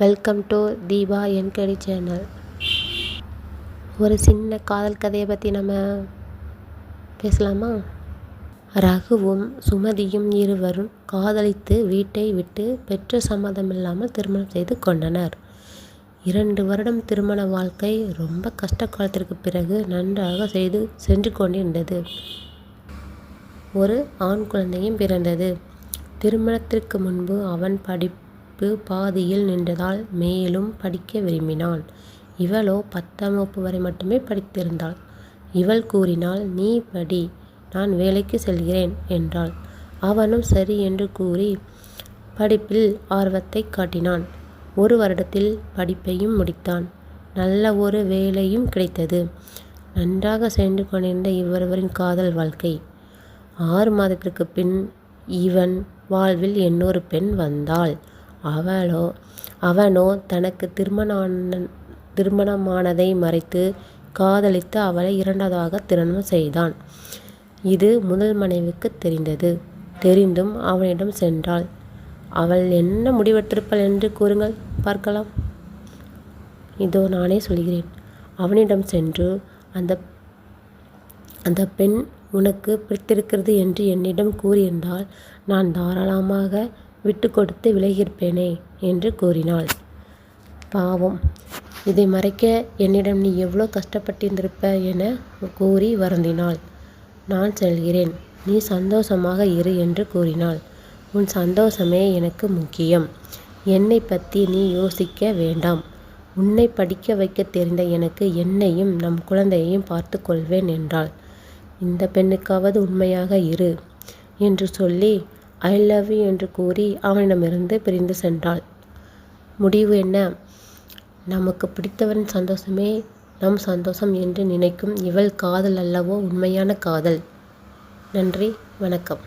Welcome to Deepa என்கடி channel ஒரு சின்ன காதல் கதையை பற்றி நம்ம பேசலாமா? ரகுவும் சுமதியும் இருவரும் காதலித்து வீட்டை விட்டு பெற்ற சம்மதம் இல்லாமல் திருமணம் செய்து கொண்டனர். இரண்டு வருடம் திருமண வாழ்க்கை ரொம்ப கஷ்ட காலத்திற்கு பிறகு நன்றாக செய்து சென்று கொண்டிருந்தது. ஒரு ஆண் குழந்தையும் பிறந்தது. திருமணத்திற்கு முன்பு அவன் படி படிப்பு பாதியில் நின்றதால் மேலும் படிக்க விரும்பினான் இவளோ பத்தாம் வகுப்பு வரை மட்டுமே படித்திருந்தாள். இவள் கூறினாள் நீ படி நான் வேலைக்கு செல்கிறேன் என்றாள். அவனும் சரி என்று கூறி படிப்பில் ஆர்வத்தை காட்டினான். ஒரு வருடத்தில் படிப்பையும் முடித்தான். நல்ல ஒரு வேலையும் கிடைத்தது. நன்றாக சென்று கொண்டிருந்த இவ்வொருவரின் காதல் வாழ்க்கை. ஆறு மாதத்திற்கு பின் இவன் வாழ்வில் இன்னொரு பெண் வந்தாள். அவளோ அவனோ தனக்கு திருமணமான திருமணமானதை மறைத்து காதலித்து அவளை இரண்டாவதாக திருமணம் செய்தான். இது முதல் மனைவிக்கு தெரிந்தது. தெரிந்தும் அவனிடம் சென்றாள். அவள் என்ன முடிவெற்றிருப்பாள் என்று கூறுங்கள் பார்க்கலாம். இதோ நானே சொல்கிறேன். அவனிடம் சென்று அந்த அந்த பெண் உனக்கு பிடித்திருக்கிறது என்று என்னிடம் கூறியிருந்தால் நான் தாராளமாக விட்டு கொடுத்து விலகியிருப்பேனே என்று கூறினாள். பாவம். இதை மறைக்க என்னிடம் நீ எவ்வளோ கஷ்டப்பட்டிருந்திருப்ப என கூறி வருந்தினாள். நான் செல்கிறேன். நீ சந்தோஷமாக இரு என்று கூறினாள். உன் சந்தோஷமே எனக்கு முக்கியம். என்னை பற்றி நீ யோசிக்க வேண்டாம். உன்னை படிக்க வைக்க தெரிந்த எனக்கு என்னையும் நம் குழந்தையையும் பார்த்து கொள்வேன் என்றாள். இந்த பெண்ணுக்காவது உண்மையாக இரு என்று சொல்லி ஐ லவ் யூ என்று கூறி அவனிடமிருந்து பிரிந்து சென்றாள். முடிவு என்ன? நமக்கு பிடித்தவன் சந்தோஷமே நம் சந்தோஷம் என்று நினைக்கும் இவள் காதல் அல்லவோ உண்மையான காதல். நன்றி வணக்கம்.